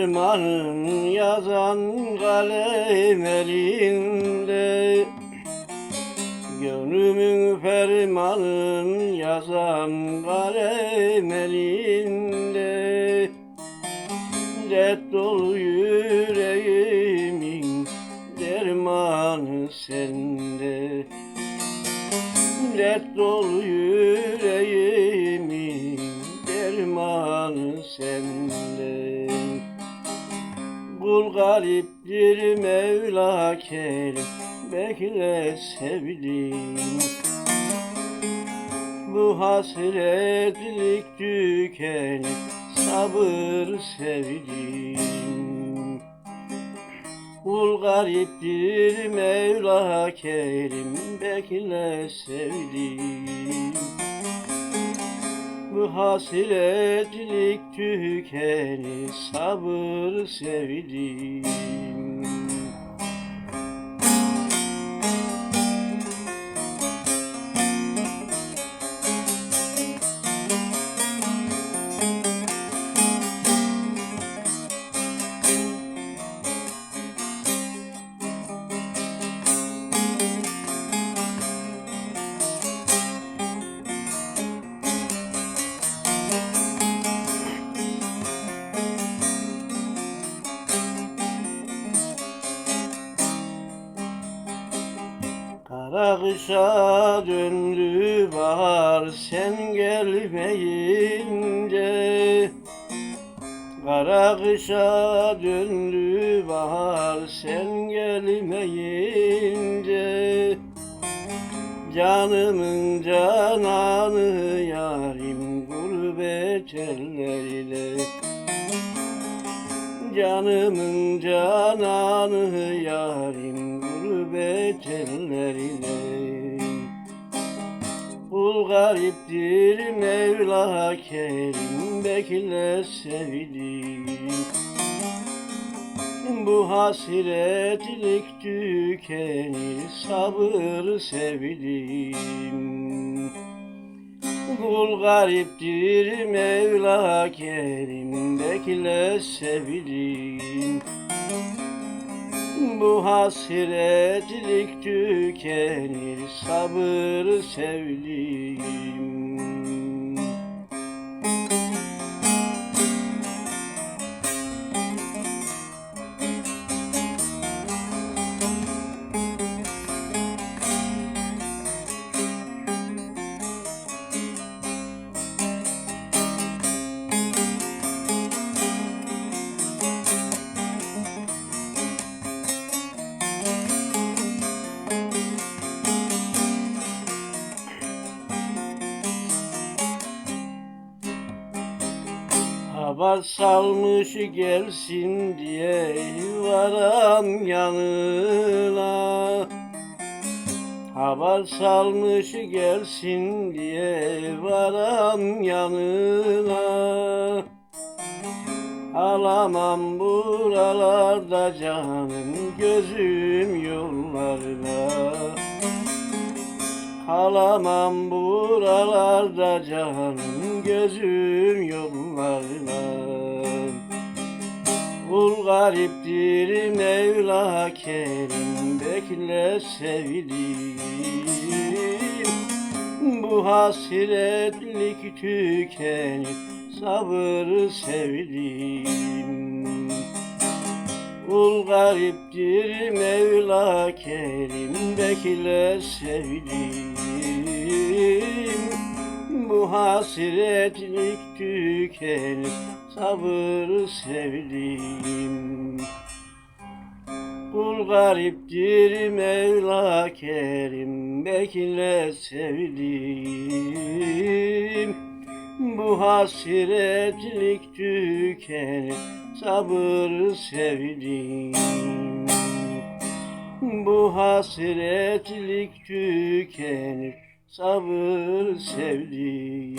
fermanın yazan kalem elinde. Gönlümün fermanın yazan kalem elinde. Dert dolu yüreğimin dermanı sende. Dert dolu yüreğimin Gariptir Mevla kerim bekle sevdim Bu hasretlik tükenip sabır sevdim Kul gariptir Mevla kerim bekle sevdim Bu hasretlik tükeni sabır sevdim Kara kışa döndü bahar sen gelmeyince. Kara kışa döndü bahar sen gelmeyince. Canımın cananı yarim gurbet elleriyle. Canımın cananı yarim ellerine Kul gariptir Mevla kerim bekle sevdim Bu hasretlik tükenir sabır sevdim Kul gariptir Mevla kerim bekle sevdim Bu hasretlik tükenir sabır sevdim Haber salmış gelsin diye varam yanına. Haber salmış gelsin diye varam yanına. Alamam buralarda canım gözüm yollarına. Alamam buralarda canım gözüm yollarına Kul gariptir Mevla kerim bekle sevdim Bu hasretlik tükenip sabır sevdim Kul gariptir Mevla kerim bekle sevdim Bu hasretlik tükenip sabır sevdim Kul gariptir Mevla kerim bekle sevdim Bu hasretlik tükenip sabır sevdim Bu hasretlik tükenir sabır sevdim